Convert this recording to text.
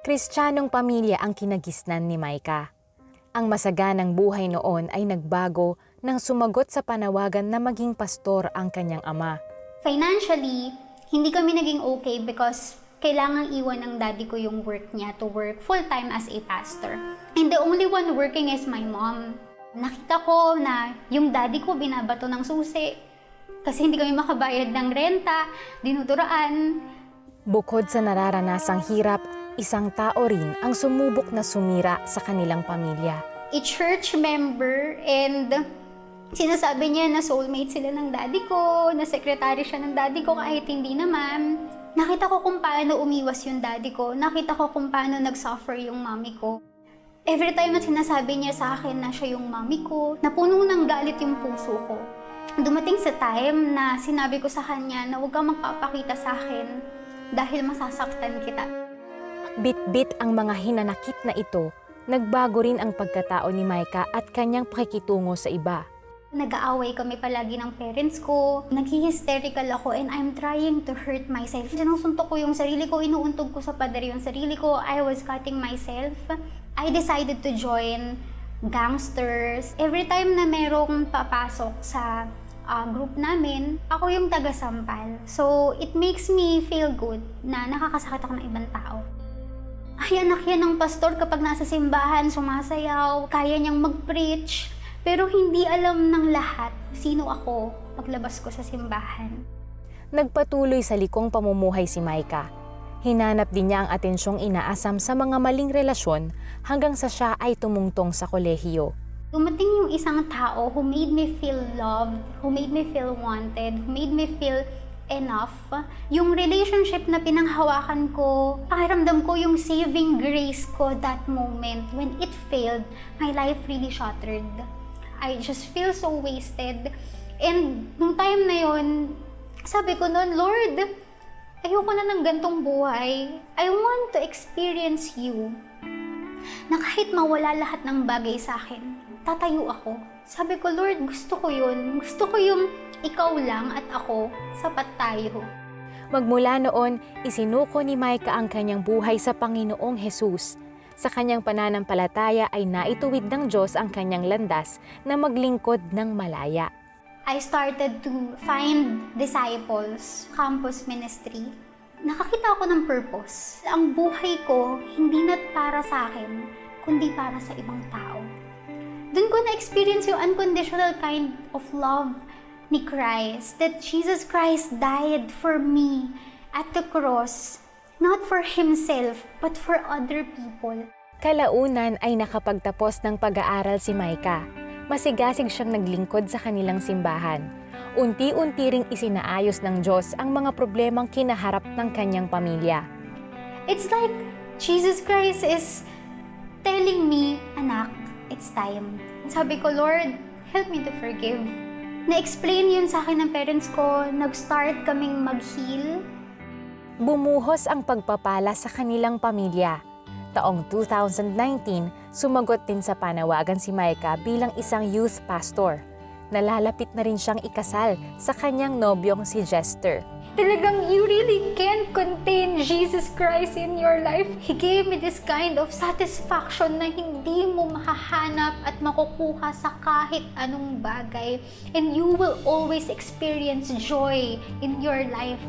Kristiyanong pamilya ang kinagisnan ni Maika. Ang masaganang buhay noon ay nagbago nang sumagot sa panawagan na maging pastor ang kanyang ama. Financially, hindi kami naging okay because kailangang iwan ng daddy ko yung work niya to work full-time as a pastor. And the only one working is my mom. Nakita ko na yung daddy ko binabato ng susi kasi hindi kami makabayad ng renta, dinuturaan. Bukod sa nararanasang hirap, isang tao rin ang sumubok na sumira sa kanilang pamilya. A church member and sinasabi niya na soulmate sila ng daddy ko, na secretary siya ng daddy ko kahit hindi naman. Nakita ko kung paano umiwas yung daddy ko. Nakita ko kung paano nag-suffer yung mommy ko. Every time na sinasabi niya sa akin na siya yung mommy ko, napuno ng galit yung puso ko. Dumating sa time na sinabi ko sa kanya na huwag kang magpapakita sa akin dahil masasaktan kita. Bit-bit ang mga hinanakit na ito, nagbago rin ang pagkatao ni Maika at kanyang pakikitungo sa iba. Nag-aaway kami palagi ng parents ko. Naghi-hysterical ako and I'm trying to hurt myself. Sinusuntok ko yung sarili ko, inuuntog ko sa pader yung sarili ko. I was cutting myself. I decided to join gangsters. Every time na merong papasok sa ah, group namin, ako yung taga-sampal. So, it makes me feel good na nakakasakit ako ng ibang tao. Ay, anak yan ng pastor kapag nasa simbahan, sumasayaw, kaya niyang mag-preach. Pero hindi alam ng lahat sino ako paglabas ko sa simbahan. Nagpatuloy sa likong pamumuhay si Maika. Hinanap din niya ang atensyong inaasam sa mga maling relasyon hanggang sa siya ay tumungtong sa kolehiyo. Dumating yung isang tao who made me feel loved, who made me feel wanted, who made me feel enough. Yung relationship na pinanghawakan ko, pakiramdam ko yung saving grace ko that moment. When it failed, my life really shattered. I just feel so wasted. And nung time na yon, sabi ko noon, Lord, ayoko na ng gantong buhay. I want to experience you na kahit mawala lahat ng bagay sa akin, tatayo ako. Sabi ko, Lord, gusto ko yun. Gusto ko yung ikaw lang at ako, sapat tayo. Magmula noon, isinuko ni Maika ang kanyang buhay sa Panginoong Hesus. Sa kanyang pananampalataya ay naituwid ng Diyos ang kanyang landas na maglingkod ng malaya. I started to find disciples, campus ministry. Nakakita ako ng purpose. Ang buhay ko, hindi na para sa akin, kundi para sa ibang tao. Doon ko na-experience yung unconditional kind of love ni Christ. That Jesus Christ died for me at the cross, not for Himself, but for other people. Kalaunan ay nakapagtapos ng pag-aaral si Maika. Masigasig siyang naglingkod sa kanilang simbahan. Unti-unti ring isinaayos ng Diyos ang mga problemang kinaharap ng kanyang pamilya. It's like Jesus Christ is telling me, anak, it's time. Sabi ko, Lord, help me to forgive. Na-explain yun sa akin ng parents ko, nag-start kaming mag-heal. Bumuhos ang pagpapala sa kanilang pamilya. Taong 2019, sumagot din sa panawagan si Maika bilang isang youth pastor. Nalalapit na rin siyang ikasal sa kanyang nobyong si Jester. Talagang you really can't contain Jesus Christ in your life. He gave me this kind of satisfaction na hindi mo mahahanap at makukuha sa kahit anong bagay. And you will always experience joy in your life.